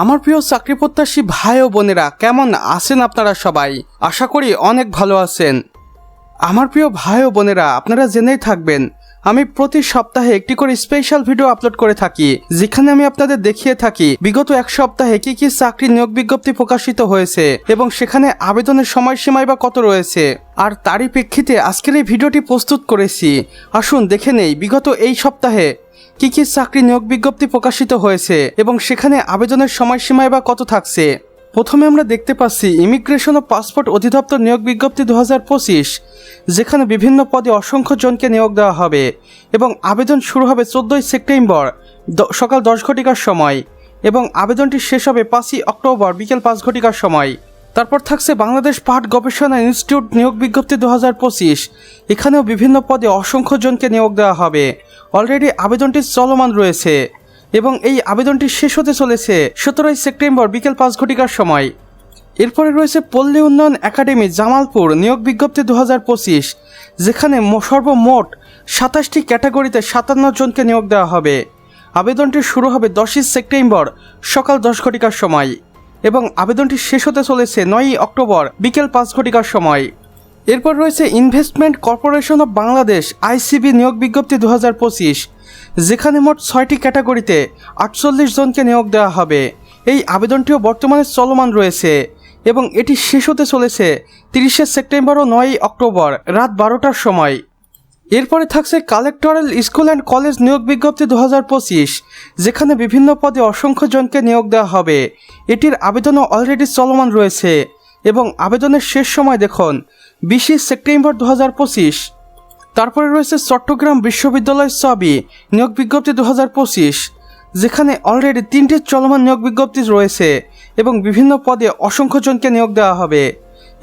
আমার প্রিয় চাকরি প্রত্যাশী ভাই ও বোনেরা, কেমন আছেন আপনারা সবাই? আশা করি অনেক ভালো আছেন। আমার প্রিয় ভাই ও বোনেরা, আপনারা জেনেই থাকবেন, আমি প্রতি সপ্তাহে একটি করে স্পেশাল ভিডিও আপলোড করে থাকি, যেখানে আমি আপনাদের দেখিয়ে থাকি, বিগত এক সপ্তাহে কি কি চাকরি নিয়োগ বিজ্ঞপ্তি প্রকাশিত হয়েছে, এবং সেখানে আবেদনের সময়সীমায় বা কত রয়েছে। আর তারই প্রেক্ষিতে আজকের এই ভিডিওটি প্রস্তুত করেছি। আসুন দেখে নেই, বিগত এই সপ্তাহে কি কি চাকরি নিয়োগ বিজ্ঞপ্তি প্রকাশিত হয়েছে এবং সেখানে আবেদনের সময়সীমায় বা কত থাকছে? প্রথমে আমরা দেখতে পাচ্ছি ইমিগ্রেশন ও পাসপোর্ট অধিদপ্তর নিয়োগ বিজ্ঞপ্তি দু হাজার পঁচিশ, যেখানে বিভিন্ন পদে অসংখ্য জনকে নিয়োগ দেওয়া হবে এবং আবেদন শুরু হবে চোদ্দোই সেপ্টেম্বর সকাল দশ ঘটিকার সময় এবং আবেদনটি শেষ হবে পাঁচই অক্টোবর বিকেল পাঁচ ঘটিকার সময়। তারপর থাকছে বাংলাদেশ পাট গবেষণা ইনস্টিটিউট নিয়োগ বিজ্ঞপ্তি দু হাজার পঁচিশ। এখানেও বিভিন্ন পদে অসংখ্য জনকে নিয়োগ দেওয়া হবে। অলরেডি আবেদনটি চলমান রয়েছে এবং এই আবেদনটি শেষ হতে চলেছে সতেরোই সেপ্টেম্বর বিকেল পাঁচ ঘটিকার সময়। এরপরে রয়েছে পল্লী উন্নয়ন একাডেমি জামালপুর নিয়োগ বিজ্ঞপ্তি দু হাজার পঁচিশ, যেখানে সর্বমোট সাতাশটি ক্যাটাগরিতে সাতান্ন জনকে নিয়োগ দেওয়া হবে। আবেদনটি শুরু হবে দশই সেপ্টেম্বর সকাল দশ ঘটিকার সময়। এবং আবেদনটি শেষ হতে চলেছে নয়ই অক্টোবর, বিকেল পাঁচ ঘটিকার সময়। এরপর রয়েছে investment corporation of Bangladesh, ICB নিয়োগ বিজ্ঞপ্তি দু হাজার পঁচিশ, যেখানে মোট ছয়টি ক্যাটাগরিতে আটচল্লিশ জনকে নিয়োগ দেওয়া হবে। এই আবেদনটিও বর্তমানে চলমান রয়েছে এবং এটি শেষ হতে চলেছে তিরিশে সেপ্টেম্বর ও নয়ই অক্টোবর, রাত বারোটার সময়। এরপরে থাকছে কালেক্টরাল স্কুল অ্যান্ড কলেজ নিয়োগ বিজ্ঞপ্তি দু হাজার পঁচিশ, যেখানে বিভিন্ন পদে অসংখ্য জনকে নিয়োগ দেওয়া হবে। এটির আবেদনও অলরেডি চলমান রয়েছে এবং আবেদনের শেষ সময় দেখুন, বিশে সেপ্টেম্বর দু হাজার পঁচিশ। তারপরে রয়েছে চট্টগ্রাম বিশ্ববিদ্যালয় সবই নিয়োগ বিজ্ঞপ্তি দু হাজার পঁচিশ, যেখানে অলরেডি তিনটি চলমান নিয়োগ বিজ্ঞপ্তি রয়েছে এবং বিভিন্ন পদে অসংখ্য জনকে নিয়োগ দেওয়া হবে।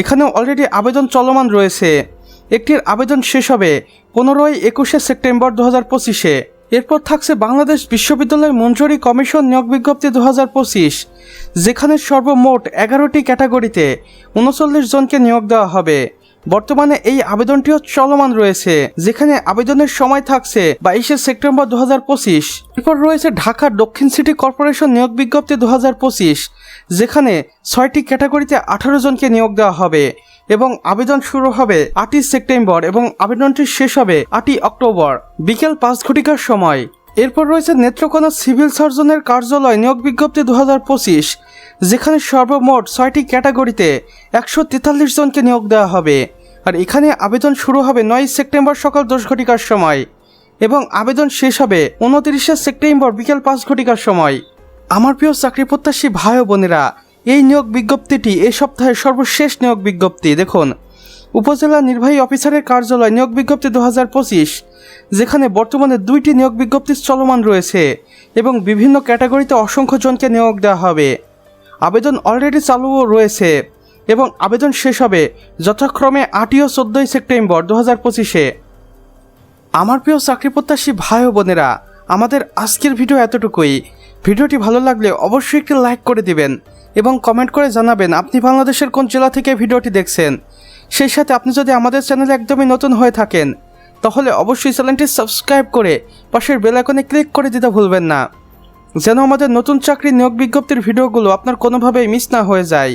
এখানেও অলরেডি আবেদন চলমান রয়েছে। একটির আবেদন শেষ হবে পনেরোই একুশে সেপ্টেম্বর দু হাজার পঁচিশে। এরপর থাকছে বাংলাদেশ বিশ্ববিদ্যালয় মঞ্জুরি কমিশন নিয়োগ বিজ্ঞপ্তি দু হাজার পঁচিশ, যেখানে সর্বমোট এগারোটি ক্যাটাগরিতে উনচল্লিশ জনকে নিয়োগ দেওয়া হবে। বর্তমানে এই আবেদনটিও চলমান রয়েছে, যেখানে আবেদনের সময় থাকছে বাইশে সেপ্টেম্বর দু হাজার পঁচিশ। এরপর রয়েছে ঢাকা দক্ষিণ সিটি কর্পোরেশন নিয়োগ বিজ্ঞপ্তি দু হাজার পঁচিশ, যেখানে ছয়টি ক্যাটাগরিতে আঠারো জনকে নিয়োগ দেওয়া হবে এবং আবেদন শুরু হবে আটই সেপ্টেম্বর এবং আবেদনটি শেষ হবে আটই অক্টোবর, বিকেল পাঁচ ঘটিকার সময়। এরপর রয়েছে নেত্রকোনা সিভিল সার্জনের কার্যালয় নিয়োগ বিজ্ঞপ্তি দু হাজার পঁচিশ, যেখানে সর্বমোট ছয়টি ক্যাটাগরিতে একশো তেতাল্লিশ জনকে নিয়োগ দেওয়া হবে। আর এখানে আবেদন শুরু হবে নয় সেপ্টেম্বর সকাল দশ ঘটিকার সময় এবং আবেদন শেষ হবে উনতিরিশে সেপ্টেম্বর বিকেল পাঁচ ঘটিকার সময়। আমার প্রিয় চাকরি প্রত্যাশী ভাই বোনেরা, এই নিয়োগ বিজ্ঞপ্তিটি এ সপ্তাহের সর্বশেষ নিয়োগ বিজ্ঞপ্তি। দেখুন, উপজেলা নির্বাহী অফিসারের কার্যালয় নিয়োগ বিজ্ঞপ্তি দু পঁচিশ, যেখানে বর্তমানে দুইটি নিয়োগ বিজ্ঞপ্তি চলমান রয়েছে এবং বিভিন্ন ক্যাটাগরিতে অসংখ্য জনকে নিয়োগ দেওয়া হবে। আবেদন অলরেডি চালুও রয়েছে। এবং আবেদন শেষ হবে যথাক্রমে আটই ও চোদ্দোই সেপ্টেম্বর দু হাজার পঁচিশে। আমার প্রিয় চাকরি প্রত্যাশী ভাই ও বোনেরা, আমাদের আজকের ভিডিও এতটুকুই। ভিডিওটি ভালো লাগলে অবশ্যই একটি লাইক করে দিবেন এবং কমেন্ট করে জানাবেন আপনি বাংলাদেশের কোন জেলা থেকে ভিডিওটি দেখছেন। সেই সাথে আপনি যদি আমাদের চ্যানেলে একদমই নতুন হয়ে থাকেন, তাহলে অবশ্যই চ্যানেলটি সাবস্ক্রাইব করে পাশের বেল আইকনে ক্লিক করে দিতে ভুলবেন না। যেন আমাদের নতুন চাকরি নিয়োগ বিজ্ঞপ্তির ভিডিওগুলো আপনার কোনোভাবেই মিস না হয়ে যায়।